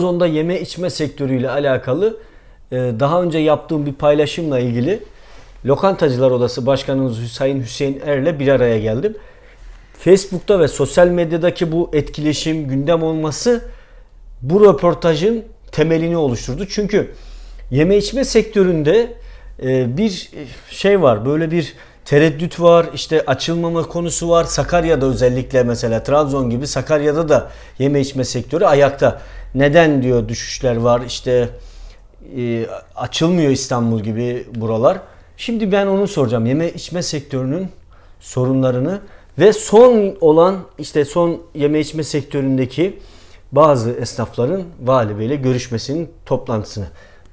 Trabzon'da yeme içme sektörüyle alakalı e, daha önce yaptığım bir paylaşımla ilgili Lokantacılar Odası Başkanımız Sayın Hüseyin Er'le bir araya geldim. Facebook'ta ve sosyal medyadaki bu etkileşim, gündem olması bu röportajın temelini oluşturdu. Çünkü yeme içme sektöründe e, bir şey var, böyle bir tereddüt var, işte açılmama konusu var. Sakarya'da özellikle mesela Trabzon gibi Sakarya'da da yeme içme sektörü ayakta. Neden diyor düşüşler var, işte e, açılmıyor İstanbul gibi buralar. Şimdi ben onu soracağım. Yeme içme sektörünün sorunlarını ve son olan işte son yeme içme sektöründeki bazı esnafların vali görüşmesinin toplantısını.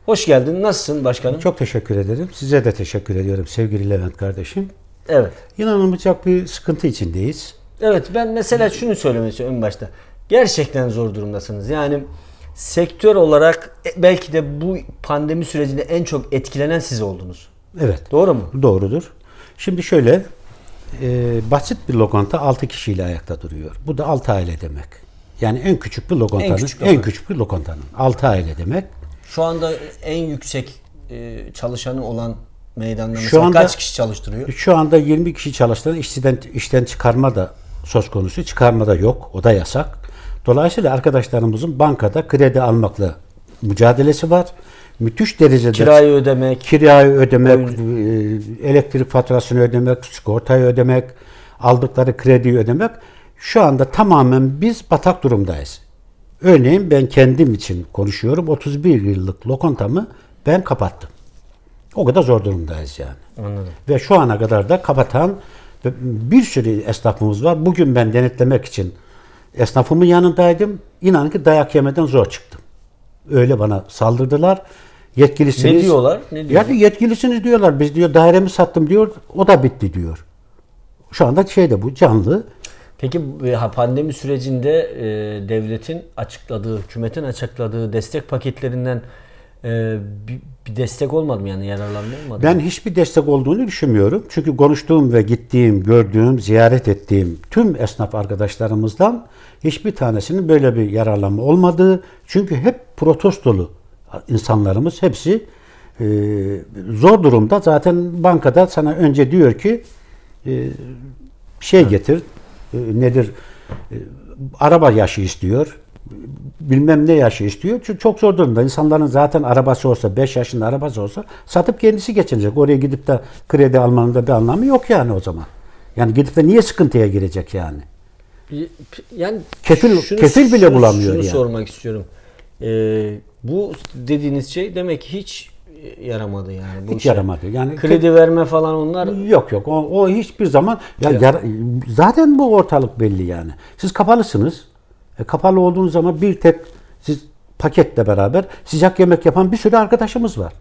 Hoş geldin. Nasılsın başkanım? Çok teşekkür ederim. Size de teşekkür ediyorum sevgili Levent kardeşim. Evet. İnanılmayacak bir sıkıntı içindeyiz. Evet ben mesela şunu söylemek istiyorum en başta. Gerçekten zor durumdasınız. Yani sektör olarak e, belki de bu pandemi sürecinde en çok etkilenen siz oldunuz. Evet. Doğru mu? Doğrudur. Şimdi şöyle e, basit bir lokanta 6 kişiyle ayakta duruyor. Bu da 6 aile demek. Yani en küçük bir lokantanın, En en küçük küçük, lokanta. bir lokantanın 6 aile demek. Şu anda en yüksek e, çalışanı olan meydanda Şu anda- kaç kişi çalıştırıyor? Şu anda 20 kişi çalıştıran işçiden işten çıkarma da söz konusu. Çıkarma da yok. O da yasak. Dolayısıyla arkadaşlarımızın bankada kredi almakla mücadelesi var. Müthiş derecede Kirayı ödemek, kirayı ödemek, e, elektrik faturasını ödemek, sigortayı ödemek, aldıkları krediyi ödemek. Şu anda tamamen biz batak durumdayız. Örneğin ben kendim için konuşuyorum. 31 yıllık lokantamı ben kapattım. O kadar zor durumdayız yani. Anladım. Ve şu ana kadar da kapatan bir sürü esnafımız var. Bugün ben denetlemek için esnafımın yanındaydım. İnanın ki dayak yemeden zor çıktım. Öyle bana saldırdılar. Yetkilisiniz. Ne diyorlar? Ne diyorlar? Yani yetkilisiniz diyorlar. Biz diyor dairemi sattım diyor. O da bitti diyor. Şu anda şeyde bu canlı. Peki e, pandemi sürecinde e, devletin açıkladığı, hükümetin açıkladığı destek paketlerinden e, bir, bir destek olmadı mı yani yararlanma olmadı mı? Ben hiçbir destek olduğunu düşünmüyorum. Çünkü konuştuğum ve gittiğim, gördüğüm, ziyaret ettiğim tüm esnaf arkadaşlarımızdan hiçbir tanesinin böyle bir yararlanma olmadığı. Çünkü hep protestolu insanlarımız hepsi e, zor durumda. Zaten bankada sana önce diyor ki e, şey getir, nedir, e, araba yaşı istiyor, bilmem ne yaşı istiyor. Çünkü çok zor durumda. İnsanların zaten arabası olsa, 5 yaşında arabası olsa satıp kendisi geçinecek. Oraya gidip de kredi almanın da bir anlamı yok yani o zaman. Yani gidip de niye sıkıntıya girecek yani? Yani Kefil- kefil bile bulamıyor Şunu yani. sormak istiyorum. E, bu dediğiniz şey demek ki hiç e, yaramadı yani. Bu Hiç işe. yaramadı. Yani Kredi verme falan onlar Yok yok. O, o hiçbir zaman ya yara- zaten bu ortalık belli yani. Siz kapalısınız. E, kapalı olduğunuz zaman bir tek siz paketle beraber sıcak yemek yapan bir sürü arkadaşımız var.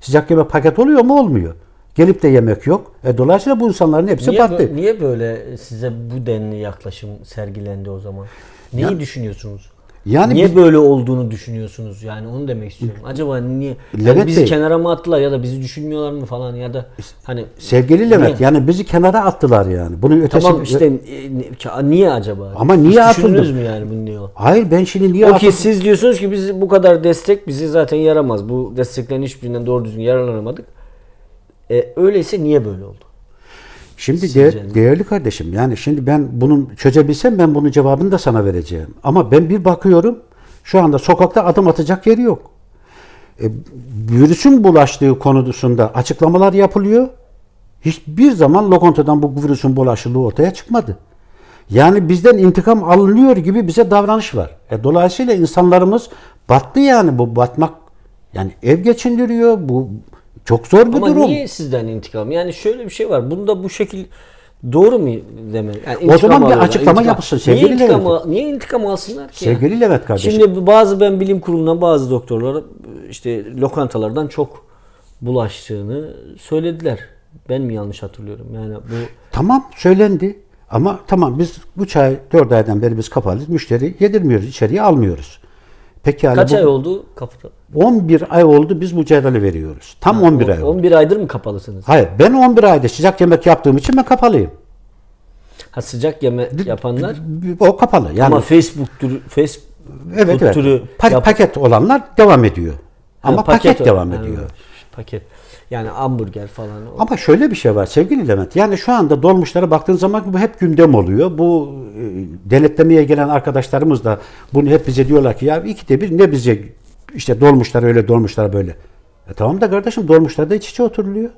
Sıcak yemek paket oluyor mu? Olmuyor. Gelip de yemek yok. E, dolayısıyla bu insanların hepsi niye, battı. niye böyle size bu denli yaklaşım sergilendi o zaman? Neyi düşünüyorsunuz? Yani niye biz- böyle olduğunu düşünüyorsunuz? Yani onu demek istiyorum. Acaba niye? Yani Levent bizi Bey- kenara mı attılar ya da bizi düşünmüyorlar mı falan ya da hani Sevgili Levent Niye? yani bizi kenara attılar yani. Bunun ötesi Tamam işte e, ne- niye acaba? Ama niye Hiç atıldı? mü yani bunu niye? Hayır ben şimdi niye O ki atıldım? siz diyorsunuz ki biz bu kadar destek bizi zaten yaramaz. Bu desteklerin hiçbirinden doğru düzgün yararlanamadık. E, öyleyse niye böyle oldu? Şimdi de- değerli kardeşim yani şimdi ben bunun çözebilsem ben bunun cevabını da sana vereceğim. Ama ben bir bakıyorum şu anda sokakta adım atacak yeri yok. E, virüsün bulaştığı konusunda açıklamalar yapılıyor. Hiçbir zaman lokantadan bu virüsün bulaşılığı ortaya çıkmadı. Yani bizden intikam alınıyor gibi bize davranış var. E, dolayısıyla insanlarımız battı yani bu batmak. Yani ev geçindiriyor bu çok zor bir Ama durum. niye sizden intikam? Yani şöyle bir şey var. Bunda bu şekil doğru mu demek? Yani O zaman bir açıklama intikam- yapılsın Niye sevgili intikam, Levent. niye intikam alsınlar ki? Sevgili Levent kardeşim. Şimdi bazı ben bilim kurulundan bazı doktorlar işte lokantalardan çok bulaştığını söylediler. Ben mi yanlış hatırlıyorum? Yani bu Tamam söylendi. Ama tamam biz 3 ay 4 aydan beri biz kapalıyız. Müşteri yedirmiyoruz. içeriye almıyoruz. Peki yani kaç bu ay oldu kapıda? 11 ay oldu biz mücadele veriyoruz. Tam 11 ay oldu. 11 aydır mı kapalısınız? Hayır ben 11 ayda sıcak yemek yaptığım için ben kapalıyım. Ha sıcak yeme yapanlar O kapalı. Yani ama Facebook'tur, Facebook Evet Food türü evet. Pa- yap- paket olanlar devam ediyor. Ama Ha, paket, o- devam ha, ediyor. Paket. Yani hamburger falan. Ama şöyle bir şey var sevgili Levent. Yani şu anda dolmuşlara baktığın zaman bu hep gündem oluyor. Bu e, denetlemeye gelen arkadaşlarımız da bunu hep bize diyorlar ki ya ikide bir ne bize işte dolmuşlar öyle dolmuşlar böyle. E tamam da kardeşim dolmuşlarda iç içe oturuluyor.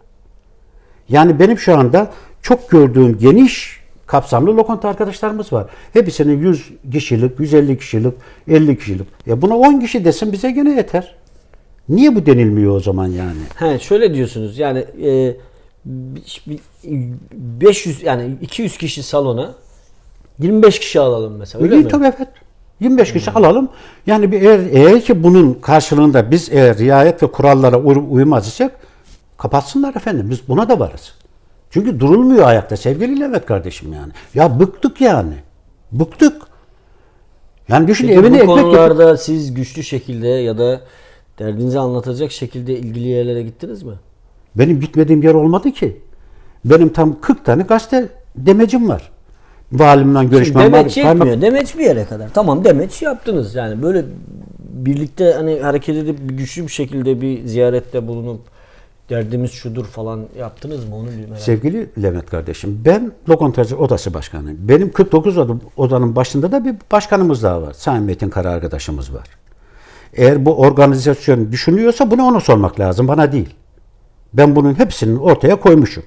Yani benim şu anda çok gördüğüm geniş kapsamlı lokanta arkadaşlarımız var. Hepsinin 100 kişilik, 150 kişilik, 50 kişilik. Ya buna 10 kişi desin bize gene yeter. Niye bu denilmiyor o zaman yani? He şöyle diyorsunuz yani e, bi- bi- 500 yani 200 kişi salona 25 kişi alalım mesela öyle İyi, mi? Tabii evet. 25 kişi alalım. Yani bir eğer, eğer ki bunun karşılığında biz eğer riayet ve kurallara uy- uymaz isek kapatsınlar efendim. Biz buna da varız. Çünkü durulmuyor ayakta sevgili Levent kardeşim yani. Ya bıktık yani. Bıktık. Yani düşün Peki evine bu ekmek konularda siz güçlü şekilde ya da derdinizi anlatacak şekilde ilgili yerlere gittiniz mi? Benim gitmediğim yer olmadı ki. Benim tam 40 tane gazete demecim var. Valimle görüşmem var. Demeç kaymak- yetmiyor. Demeç bir yere kadar. Tamam demeç yaptınız. Yani böyle birlikte hani hareket edip güçlü bir şekilde bir ziyarette bulunup derdimiz şudur falan yaptınız mı onu bir merak Sevgili Levent kardeşim, ben lokantacı odası başkanıyım. Benim 49 oda- odanın başında da bir başkanımız daha var. Sayın Metin Kara arkadaşımız var. Eğer bu organizasyon düşünüyorsa bunu ona sormak lazım, bana değil. Ben bunun hepsini ortaya koymuşum.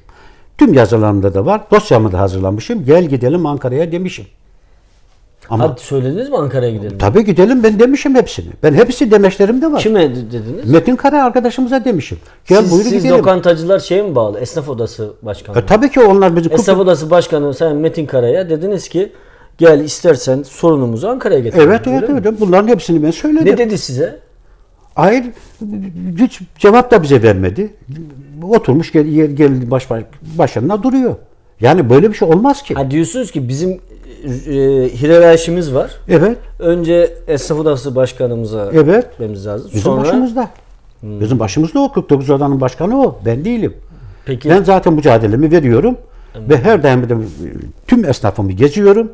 Tüm yazılarımda da var. Dosyamı da hazırlamışım. Gel gidelim Ankara'ya demişim. Ama Hadi söylediniz mi Ankara'ya gidelim? tabii gidelim ben demişim hepsini. Ben hepsi demeçlerimde var. Kime de- dediniz? Metin Kara arkadaşımıza demişim. Gel siz, buyur siz gidelim. lokantacılar şeye mi bağlı? Esnaf Odası Başkanı. E, tabii ki onlar bizi Esnaf Odası Başkanı Sayın Metin Kara'ya dediniz ki gel istersen sorunumuzu Ankara'ya getirelim. Evet evet mi? evet. Bunların hepsini ben söyledim. Ne dedi size? Hayır, hiç cevap da bize vermedi. Oturmuş gel, gel, baş, başında duruyor. Yani böyle bir şey olmaz ki. Ha diyorsunuz ki bizim e, hiyerarşimiz var. Evet, Önce Esnaf Odası Başkanımıza evet. gitmemiz lazım. Bizim Sonra başımızda. Bizim başımızda o. 49 odanın başkanı o. Ben değilim. peki Ben zaten mücadelemi veriyorum. Ve her daim tüm esnafımı geziyorum.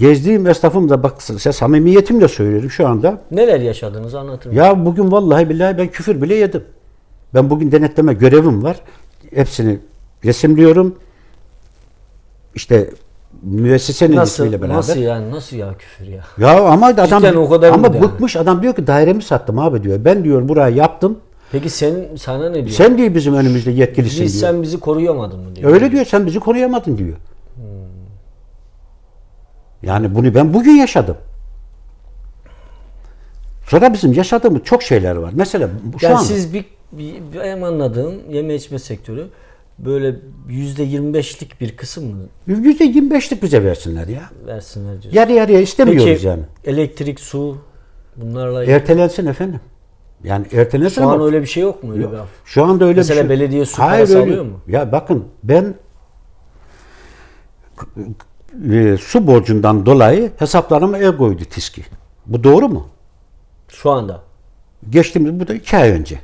Gezdiğim esnafım da bak size samimiyetimle söylüyorum şu anda. neler yaşadınız anlatın. Ya bugün vallahi billahi ben küfür bile yedim. Ben bugün denetleme görevim var. Hepsini resimliyorum. İşte müessesenin nasıl ismiyle beraber. nasıl yani nasıl ya küfür ya? Ya ama adam Cidden o kadar ama yani? bıkmış adam diyor ki dairemi sattım abi diyor. Ben diyor burayı yaptım. Peki sen sana ne diyor? Sen diyor bizim önümüzde yetkilisin Biz diyor. sen bizi koruyamadın mı diyor. Öyle diyor sen bizi koruyamadın diyor. Yani bunu ben bugün yaşadım. Sonra bizim yaşadığımız çok şeyler var. Mesela bu- şu Yani anda siz bir, bir benim anladığım yeme içme sektörü böyle yüzde 25'lik bir kısım mı %25'lik bize versinler ya. versinler diyorsun? Yarı yarıya istemiyoruz Peki yani. elektrik, su bunlarla Ertelensin efendim. Yani ertelensin şu an ama öyle bir şey yok mu öyle bir af? şu anda öyle Mesela bir şey. belediye su Hayır, parası öyle- alıyor mu? Ya bakın ben e, su borcundan dolayı hesaplarıma el koydu TİSKİ. Bu doğru mu? Şu anda Geçtiğimiz bu da iki ay önce.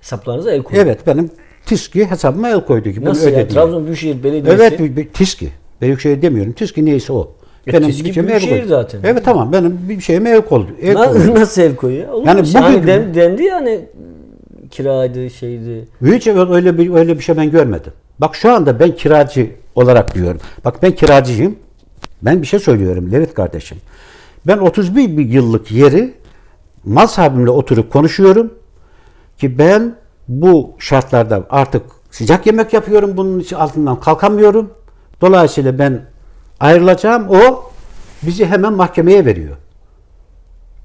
hesaplarınıza el koyuyor. Evet benim TİSKİ hesabıma el koydu ki bunu Nasıl ya? öde diye. Trabzon Büyükşehir Belediyesi Evet bir- bir TİSKİ. Büyükşehir demiyorum. TİSKİ neyse o. E, TİSKİ şeyime el Büyükşehir koydu. zaten. Evet tamam benim bir şeyime el koydu. El Na- koydu. nasıl el koyuyor? Olur Yani yani bugün... hani den- dendi ya hani kiraydı şeydi. Hiç öyle bir öyle bir şey ben görmedim. Bak şu anda ben kiracı olarak diyorum. Bak ben kiracıyım. Ben bir şey söylüyorum Levit kardeşim. Ben 31 bir yıllık yeri mal sahibimle oturup konuşuyorum ki ben bu şartlarda artık sıcak yemek yapıyorum. Bunun için altından kalkamıyorum. Dolayısıyla ben ayrılacağım. O bizi hemen mahkemeye veriyor.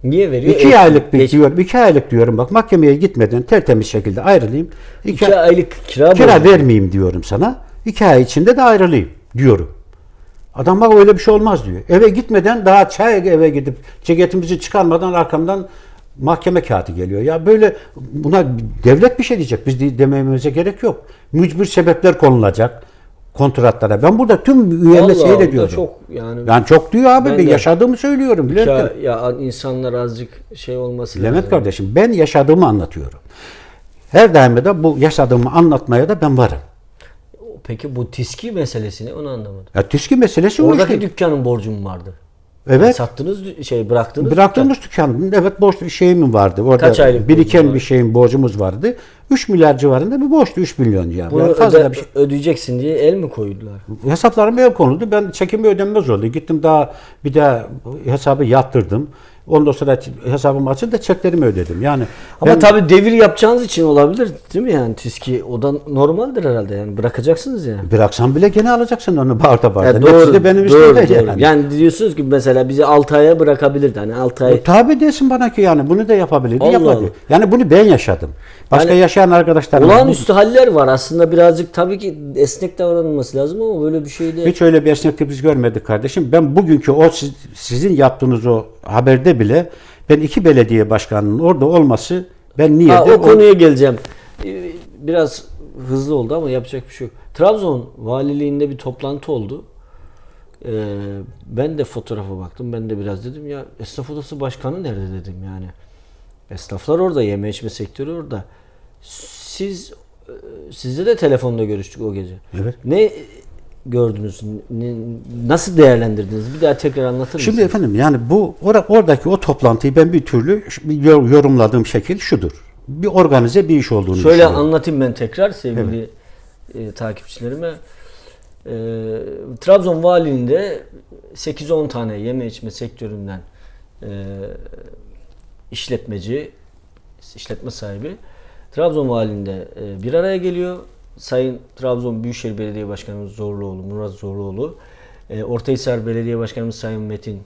Niye veriyor? İki El- aylık Geç- diyorum. iki aylık diyorum. Bak mahkemeye gitmeden tertemiz şekilde ayrılayım. İki, iki aylık kira, kira vermeyeyim diyorum sana. İki ay içinde de ayrılayım diyorum. Adam bak öyle bir şey olmaz diyor. Eve gitmeden daha çay eve gidip ceketimizi çıkarmadan arkamdan mahkeme kağıdı geliyor. Ya böyle buna devlet bir şey diyecek. Biz de- dememize gerek yok. Mücbir sebepler konulacak kontratlara. Ben burada tüm üyeme o da seyrediyorum. çok yani Yani çok diyor abi. Ben Ben de- yaşadığımı söylüyorum. Bülent ya, ya insanlar azıcık şey olması Levent lazım. kardeşim ben yaşadığımı anlatıyorum. Her daim de bu yaşadığımı anlatmaya da ben varım. Peki bu tiski meselesini onu anlamadım. Ya TİSKİ meselesi o Oradaki işte. dükkanın borcu mu vardı? Evet. Sattınız şey bıraktınız. Bıraktığımız dükkan, evet borç bir şeyim vardı. Orada Kaç aylık biriken bir şeyin borcumuz vardı. 3 milyar civarında bir borçtu 3 milyon ya. Bunu Yani fazla öde- bir şey. ödeyeceksin diye el mi koydular? Hesaplarım el konuldu. Ben çekimi ödenmez oldu. Gittim daha bir daha hesabı yattırdım. Ondan sonra hesabım açıldı çeklerimi ödedim. Yani Ama ben- tabii devir yapacağınız için olabilir değil mi yani TİSK'i? O da normaldir herhalde yani bırakacaksınız yani. bıraksan bile gene alacaksın onu barda barda. Ya Neticede benim doğru, doğru. yani. Yani diyorsunuz ki mesela bizi 6 aya bırakabilirdi. Hani 6 ay Tabi desin bana ki yani bunu da yapabilirdi, Allah yapmadı. Allah. Yani bunu ben yaşadım. Başka Yani yaşayan arkadaşlarım olağanüstü haller var. Aslında birazcık tabii ki esnek davranılması lazım ama böyle bir şey de Hiç öyle bir esneklik biz görmedik kardeşim. Ben bugünkü o siz- sizin yaptığınız o haberde bile ben iki belediye başkanının orada olması ben niye Ha, de o konuya geleceğim. Ee, Biraz hızlı oldu ama yapacak bir şey yok. Trabzon valiliğinde bir toplantı oldu. Ee, ben de fotoğrafa baktım. Ben de biraz dedim ya esnaf odası başkanı nerede dedim yani. Esnaflar orada, yeme içme sektörü orada. Siz e, sizle de telefonda görüştük o gece. Evet. Ne gördünüz? Nasıl değerlendirdiniz? Bir daha tekrar anlatır Şimdi mısınız? efendim yani bu ora- oradaki o toplantıyı ben bir türlü yorumladığım şekil şudur. Bir organize bir iş olduğunu Şöyle düşünüyorum. anlatayım ben tekrar sevgili e, takipçilerime. E, Trabzon valiliğinde 8-10 tane yeme içme sektöründen e, işletmeci, işletme sahibi Trabzon valiliğinde e, bir araya geliyor. Sayın Trabzon Büyükşehir Belediye Başkanımız Zorluoğlu, Murat Zorluoğlu, e, Ortahisar Belediye Başkanımız Sayın Metin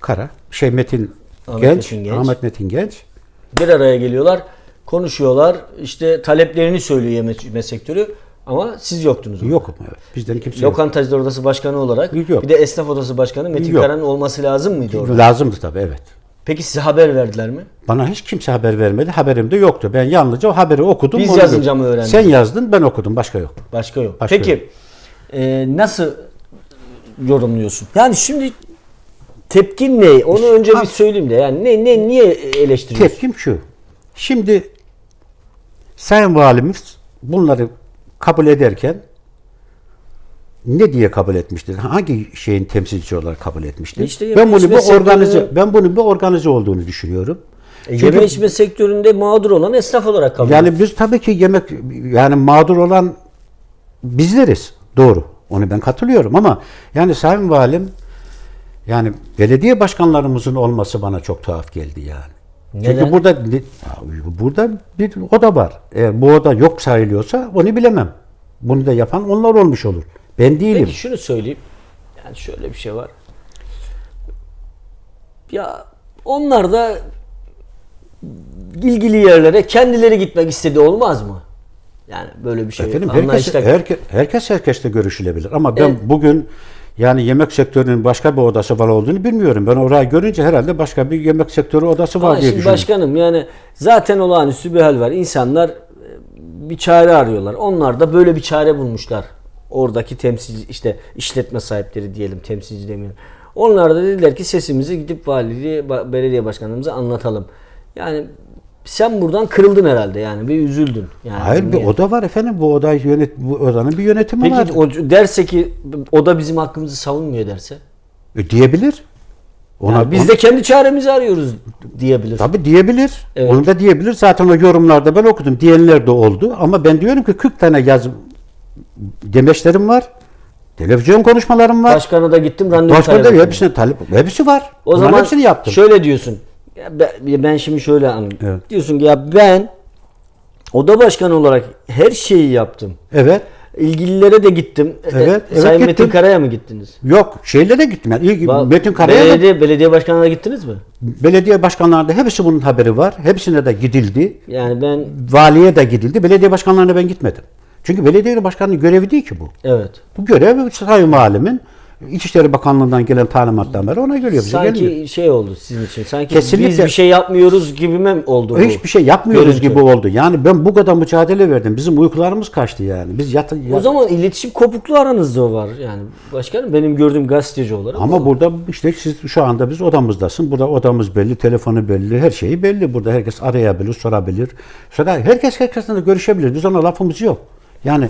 Kara, şey Metin Ahmet Genç, Metin Genç. Ahmet Metin Genç. bir araya geliyorlar, konuşuyorlar. işte taleplerini söylüyor yeme içme sektörü ama siz yoktunuz. orada. Yok evet. Bizden kimse yok. Lokantacılar Odası Başkanı olarak Yok. bir de Esnaf Odası Başkanı Metin Yok. Kara'nın olması lazım mıydı orada? Lazımdı tabii evet. Peki size haber verdiler mi? Bana hiç kimse haber vermedi. Haberim de yoktu. Ben yalnızca o haberi okudum. Biz yazınca mı öğrendiniz? Sen yazdın ben okudum. Başka yok. Başka yok. Başka Peki e, nasıl yorumluyorsun? Yani şimdi tepkin ne? Onu önce bir söyleyeyim de. Yani ne ne niye eleştiriyorsun? Tepkim şu. Şimdi Sayın Valimiz bunları kabul ederken ne diye kabul etmiştir? Hangi şeyin temsilcisi olarak kabul etmiştir? İşte ben bunu bir sektörü- organize ben bunun bir organize olduğunu düşünüyorum. E, Çünkü- yeme içme sektöründe mağdur olan esnaf olarak kabul Yani biz tabii ki yemek yani mağdur olan bizleriz. Doğru. Onu ben katılıyorum ama yani Sayın Valim yani belediye başkanlarımızın olması bana çok tuhaf geldi yani. Neden? Çünkü burada burada bir oda var. Eğer bu oda yok sayılıyorsa onu bilemem. Bunu da yapan onlar olmuş olur. Ben değilim. Peki şunu söyleyeyim. Yani şöyle bir şey var. Ya onlar da ilgili yerlere kendileri gitmek istedi olmaz mı? Yani böyle bir şey. Efendim herkes, herkes, herkes herkesle görüşülebilir. Ama ben Evet. bugün yani yemek sektörünün başka bir odası var olduğunu bilmiyorum. Ben orayı görünce herhalde başka bir yemek sektörü odası var Ama diye düşünüyorum. başkanım yani zaten olağanüstü bir hal var. İnsanlar e, bir çare arıyorlar. Onlar da böyle bir çare bulmuşlar. Oradaki temsilci işte işletme sahipleri diyelim temsilci demeyelim. Onlar da dediler ki sesimizi gidip valiliğe, belediye başkanımıza anlatalım. Yani sen buradan kırıldın herhalde yani bir üzüldün. Yani Hayır bir oda var efendim. Bu oda yönet bu odanın bir yönetimi var. Peki derse ki o da bizim hakkımızı savunmuyor derse? E, diyebilir. Ona Yani biz de kendi çaremizi arıyoruz diyebilir. tabii diyebilir. Evet. Onu da diyebilir. Zaten o yorumlarda ben okudum. Diyenler de oldu. Ama ben diyorum ki 40 tane yaz demeçlerim var. Televizyon konuşmalarım var. Başkana da gittim randevu Başka talep da hepsine talep. Hepsi var. O Bunların zaman hepsini yaptım. şöyle diyorsun. Ya ben, ben şimdi şöyle anladım. Evet. Diyorsun ki ya ben oda başkanı olarak her şeyi yaptım. Evet. İlgililere de gittim. E, Evet, evet Sayın gittim. Metin Kara'ya mı gittiniz? Yok şeylere gittim. Yani İlk- Va- Metin Karay'a da- belediye, belediye başkanına gittiniz mi? belediye başkanlarında hepsi bunun haberi var. Hepsine de gidildi. Yani ben Valiye de gidildi. Belediye başkanlarına ben gitmedim. Çünkü belediye başkanının görevi değil ki bu. evet. Bu görev Sayın Valimin İçişleri Bakanlığı'ndan gelen talimattan beri ona geliyor. Bize Sanki gelmiyor. şey oldu sizin için. Sanki Kesinlikle. biz bir şey yapmıyoruz gibi mi oldu? Hiçbir şey yapmıyoruz Görüntü. gibi oldu. Yani ben bu kadar mücadele verdim. Bizim uykularımız kaçtı yani. Biz yat, O zaman iletişim kopukluğu aranızda var. Yani başkanım benim gördüğüm gazeteci olarak. ama o. burada işte siz şu anda biz odamızdasın. Burada odamız belli, telefonu belli, her şeyi belli. Burada herkes arayabilir, sorabilir. Sonra herkes herkesle görüşebilir. Biz ona lafımız yok. Yani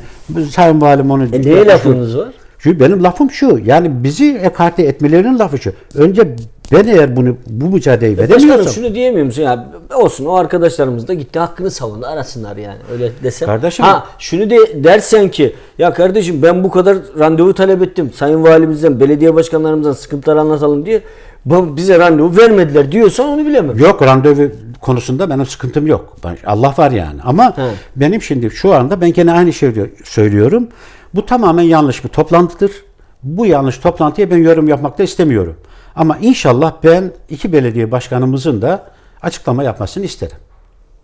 Sayın Valim onu... E, neye lafınız var? Çünkü benim lafım şu. Yani bizi ekarte etmelerinin lafı şu. Önce ben eğer bunu bu mücadeleyi Başkanım veremiyorsam şunu diyemiyor musun ya olsun o arkadaşlarımız da gitti hakkını savundu arasınlar yani öyle desem. Kardeşim- Ha şunu de dersen ki ya kardeşim ben bu kadar randevu talep ettim sayın valimizden belediye başkanlarımızdan sıkıntıları anlatalım diye bize randevu vermediler diyorsan onu bilemem. Yok randevu konusunda benim sıkıntım yok. Allah var yani. Ama He. benim şimdi şu anda ben gene aynı şeyi söylüyorum. Bu tamamen yanlış bir toplantıdır. Bu yanlış toplantıya ben yorum yapmak da istemiyorum. Ama inşallah ben iki belediye başkanımızın da açıklama yapmasını isterim.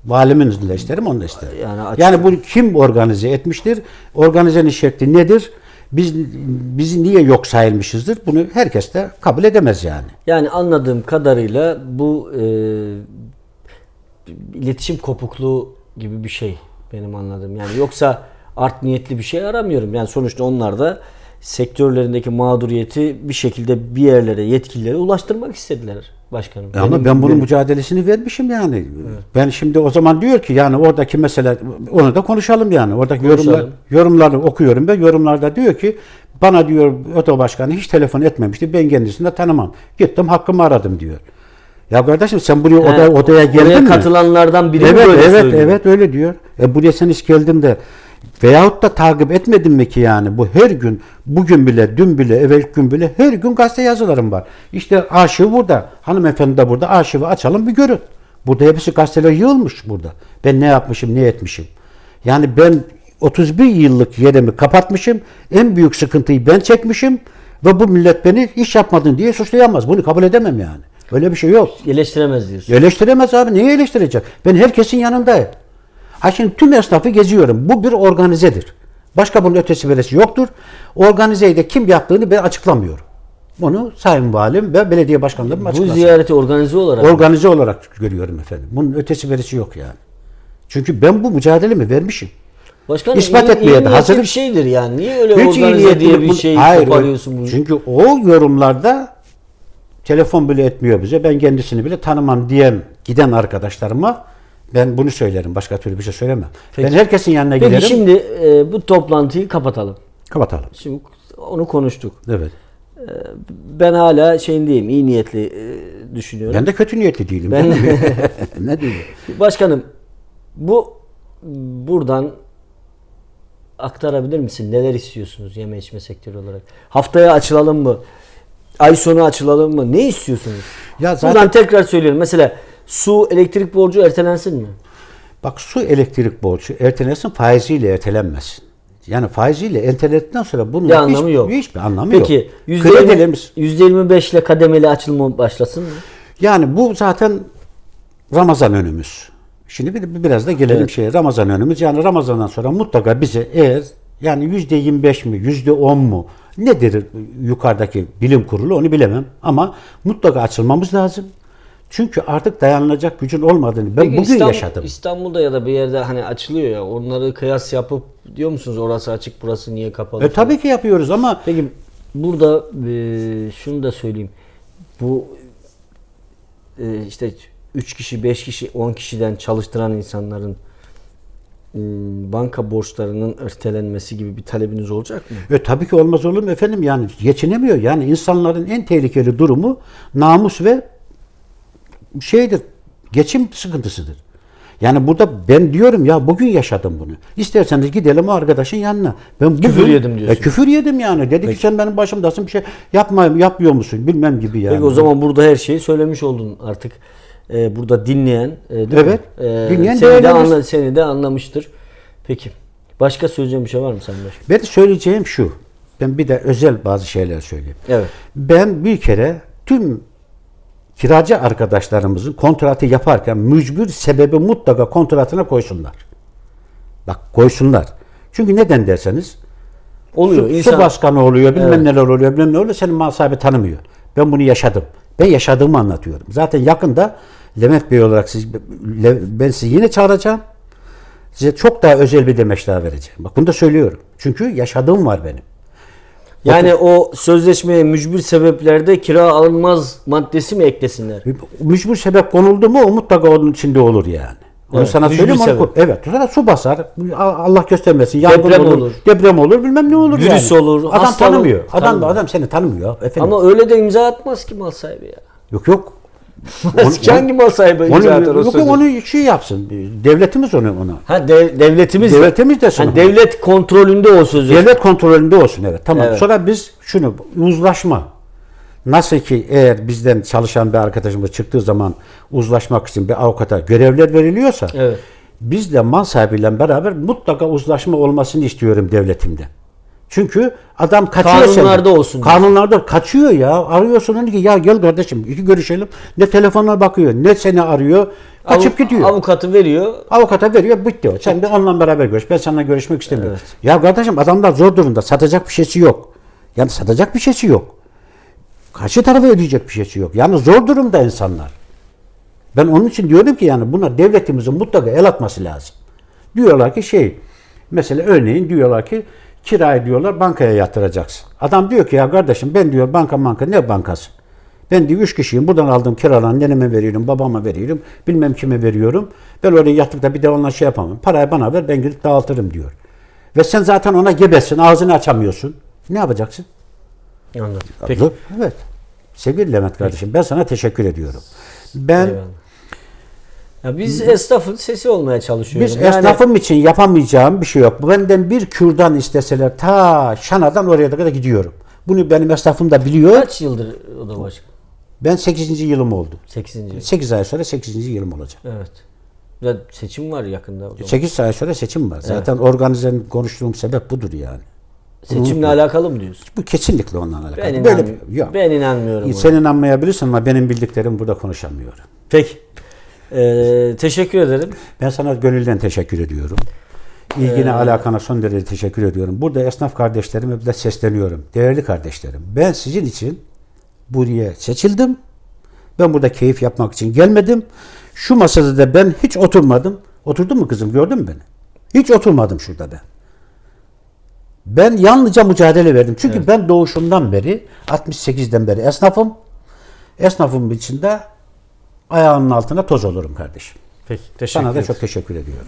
Valimizin de isterim, onu da isterim. Yani Yani, bunu kim organize etmiştir? Organizenin şekli nedir? Biz bizi niye yok sayılmışızdır? Bunu herkes de kabul edemez yani. Yani anladığım kadarıyla bu e, iletişim kopukluğu gibi bir şey benim anladığım. Yani yoksa art niyetli bir şey aramıyorum. Yani sonuçta onlar da sektörlerindeki mağduriyeti bir şekilde bir yerlere, yetkililere ulaştırmak istediler başkanım. E Ama Benim- ben bunun benim- mücadelesini vermişim yani. Ben şimdi o zaman diyor ki yani oradaki mesela onu da konuşalım yani. Oradaki Konuşalım. yorumlar yorumları okuyorum ben. Yorumlarda diyor ki bana diyor oto başkanı hiç telefon etmemişti. Ben kendisini de tanımam. Gittim hakkımı aradım diyor. Ya kardeşim sen buraya He, oda, odaya geldin mi? katılanlardan biri Evet böyle evet söylüyor? evet öyle diyor. E buraya sen hiç geldin de veyahut da takip etmedin mi ki yani bu her gün bugün bile dün bile evvel gün bile her gün gazete yazılarım var. İşte arşiv burada. Hanımefendi de burada arşivi açalım bir görün. Burada hepsi gazeteler yığılmış burada. Ben ne yapmışım ne etmişim. Yani ben 31 yıllık yerimi kapatmışım. En büyük sıkıntıyı ben çekmişim. Ve bu millet beni iş yapmadın diye suçlayamaz. Bunu kabul edemem yani. Öyle bir şey yok. Eleştiremez diyorsun. Eleştiremez abi. Niye eleştirecek? Ben herkesin yanındayım. Ha şimdi tüm esnafı geziyorum. Bu bir organizedir. Başka bunun ötesi veresi yoktur. Organizeyi de kim yaptığını ben açıklamıyorum. Bunu Sayın Valim ve belediye başkanlarım Bu açıklasın. ziyareti organize olarak Organize olarak görüyorum efendim. Bunun ötesi verisi yok yani. Çünkü ben bu mücadelemi vermişim. Başkanım İspat iyi- etmeye iyi de hazırım. bir şeydir yani. Niye öyle Hiç organize diye bir bu- şey Hayır, koparıyorsun bunu? Çünkü o yorumlarda telefon bile etmiyor bize. Ben kendisini bile tanımam diyen giden arkadaşlarıma ben bunu söylerim. Başka türlü bir şey söylemem. Peki. Ben herkesin yanına Peki giderim. şimdi e, bu toplantıyı kapatalım. Kapatalım. Şimdi onu konuştuk. Evet. Ben hala şeyindeyim, iyi niyetli e, düşünüyorum. Ben de kötü niyetli değilim. Ben- ne diyeyim? Başkanım, bu buradan aktarabilir misin? Neler istiyorsunuz yeme içme sektörü olarak? Haftaya açılalım mı? Ay sonu açılalım mı? Ne istiyorsunuz? Ya zaten- Buradan tekrar söylüyorum. Mesela su, elektrik borcu ertelensin mi? Bak su elektrik borcu ertelensin faiziyle ertelenmesin. Yani faiziyle erteledikten sonra bunun Bir anlamı hiç, yok. hiçbir anlamı Peki yok. yüzde Kredilerimiz- %25 ile kademeli açılma başlasın mı? Yani bu zaten Ramazan önümüz. Şimdi bir, biraz da gelelim Evet. şeye Ramazan önümüz. Yani Ramazan'dan sonra mutlaka bize eğer yani yüzde 25 mi yüzde 10 mu nedir yukarıdaki bilim kurulu onu bilemem ama mutlaka açılmamız lazım. Çünkü artık dayanılacak gücün olmadığını ben Peki bugün İstanbul- yaşadım. İstanbul'da ya da bir yerde hani açılıyor ya onları kıyas yapıp diyor musunuz orası açık burası niye kapalı? E, tabii ki yapıyoruz ama Peki burada e, şunu da söyleyeyim. Bu e, işte 3 kişi, 5 kişi, 10 kişiden çalıştıran insanların e, banka borçlarının ertelenmesi gibi bir talebiniz olacak mı? E, tabii ki olmaz olur mu efendim yani geçinemiyor. Yani insanların en tehlikeli durumu namus ve şeydir geçim sıkıntısıdır. Yani burada ben diyorum ya bugün yaşadım bunu. İsterseniz gidelim o arkadaşın yanına. Ben bugün, Küfür yedim diyorsun. E, küfür yedim yani. Dedi ki sen benim başımdasın bir şey yapma, yapmıyor musun bilmem gibi yani. Peki o zaman burada her şeyi söylemiş oldun artık. E, burada dinleyen, e, değil Evet, mi? E, dinleyen seni de, değerlendirsin. anla, seni de anlamıştır. Peki. Başka söyleyeceğim bir şey var mı Sayın Başkan? Ben söyleyeceğim şu. Ben bir de özel bazı şeyler söyleyeyim. Evet. Ben bir kere tüm kiracı arkadaşlarımızın kontratı yaparken mücbir sebebi mutlaka kontratına koysunlar. Bak koysunlar. Çünkü neden derseniz Oluyor. su, insan, su başkanı oluyor, bilmem Evet. neler oluyor, bilmem ne oluyor. Senin mal sahibi tanımıyor. Ben bunu yaşadım. Ben yaşadığımı anlatıyorum. Zaten yakında Levent Bey olarak siz, ben sizi yine çağıracağım. Size çok daha özel bir demeç daha vereceğim. Bak bunu da söylüyorum. Çünkü yaşadığım var benim. Yani o sözleşmeye mücbir sebeplerde kira alınmaz maddesi mi eklesinler? Mücbir sebep konuldu mu o mutlaka onun içinde olur yani. Onu Evet, sana mücbir söyleyeyim. Onu, sebep. evet. Sonra su basar. Allah göstermesin. Yangın Deprem olur, olur. Deprem olur. Bilmem ne olur Virüs yani. olur, Adam hastalık- tanımıyor. Adam Tanımıyor. adam seni tanımıyor. Efendim. Ama öyle de imza atmaz ki mal sahibi ya. yok yok. Eski hangi mal sahibi Onu, yok, sözü? onu şey yapsın. Devletimiz onu ona. Ha de- devletimiz Devletimiz de hani devlet kontrolünde o sözü. Devlet kontrolünde olsun evet. Tamam. Evet. Sonra biz şunu uzlaşma. Nasıl ki eğer bizden çalışan bir arkadaşımız çıktığı zaman uzlaşmak için bir avukata görevler veriliyorsa Evet. biz de mal sahibiyle beraber mutlaka uzlaşma olmasını istiyorum devletimde. Çünkü adam kaçıyor Kanunlarda senden. olsun. Kanunlarda kaçıyor ya. Arıyorsun onu ki ya gel kardeşim iki görüşelim. Ne telefonuna bakıyor ne seni arıyor. Kaçıp Avu- gidiyor. Avukatı veriyor. Avukata veriyor bitti o. Sen de onunla beraber görüş. Ben seninle görüşmek istemiyorum. Ya kardeşim adamlar zor durumda. Satacak bir şeysi yok. Yani satacak bir şeysi yok. Karşı tarafa ödeyecek bir şeysi yok. Yani zor durumda insanlar. Ben onun için diyorum ki yani buna devletimizin mutlaka el atması lazım. Diyorlar ki şey mesela örneğin diyorlar ki kirayı diyorlar bankaya yatıracaksın. Adam diyor ki ya kardeşim ben diyor banka banka ne bankası? Ben diyor üç kişiyim buradan aldığım kiraları neneme veriyorum, babama veriyorum, bilmem kime veriyorum. Ben oraya yatıp da bir de onunla şey yapamam. Parayı bana ver ben gidip dağıtırım diyor. Ve sen zaten ona gebesin, ağzını açamıyorsun. Ne yapacaksın? Anladım. Peki. Evet. Sevgili Levent kardeşim ben sana teşekkür ediyorum. Ben Eyvallah. Ya biz esnafın sesi olmaya çalışıyoruz. Biz esnafım için yapamayacağım bir şey yok. Benden bir kürdan isteseler ta Şana'dan oraya kadar gidiyorum. Bunu benim esnafım da biliyor. kaç yıldır o da başkan? Ben 8. yılım oldu. 8. 8 ay sonra 8. yılım olacak. Evet. Ya seçim var yakında o zaman. 8 ay sonra seçim var. Zaten organize konuştuğum sebep budur yani. Seçimle alakalı mı diyorsun? Bu kesinlikle ondan alakalı. Ben, Böyle inan- bir- yok. ben inanmıyorum. ona. Sen inanmayabilirsin ama benim bildiklerim burada konuşamıyorum. Peki. Ee, teşekkür ederim. Ben sana gönülden teşekkür ediyorum. İlgine, alakana son derece teşekkür ediyorum. Burada esnaf kardeşlerime de sesleniyorum. Değerli kardeşlerim, ben sizin için buraya seçildim. Ben burada keyif yapmak için gelmedim. Şu masada da ben hiç oturmadım. Oturdun mu kızım gördün mü beni? Hiç oturmadım şurada ben. Ben yalnızca mücadele verdim. Çünkü ben doğuşumdan beri 68'den beri esnafım. Esnafım içinde ayağının altına toz olurum kardeşim. Peki. Teşekkür Sana da çok teşekkür ediyorum.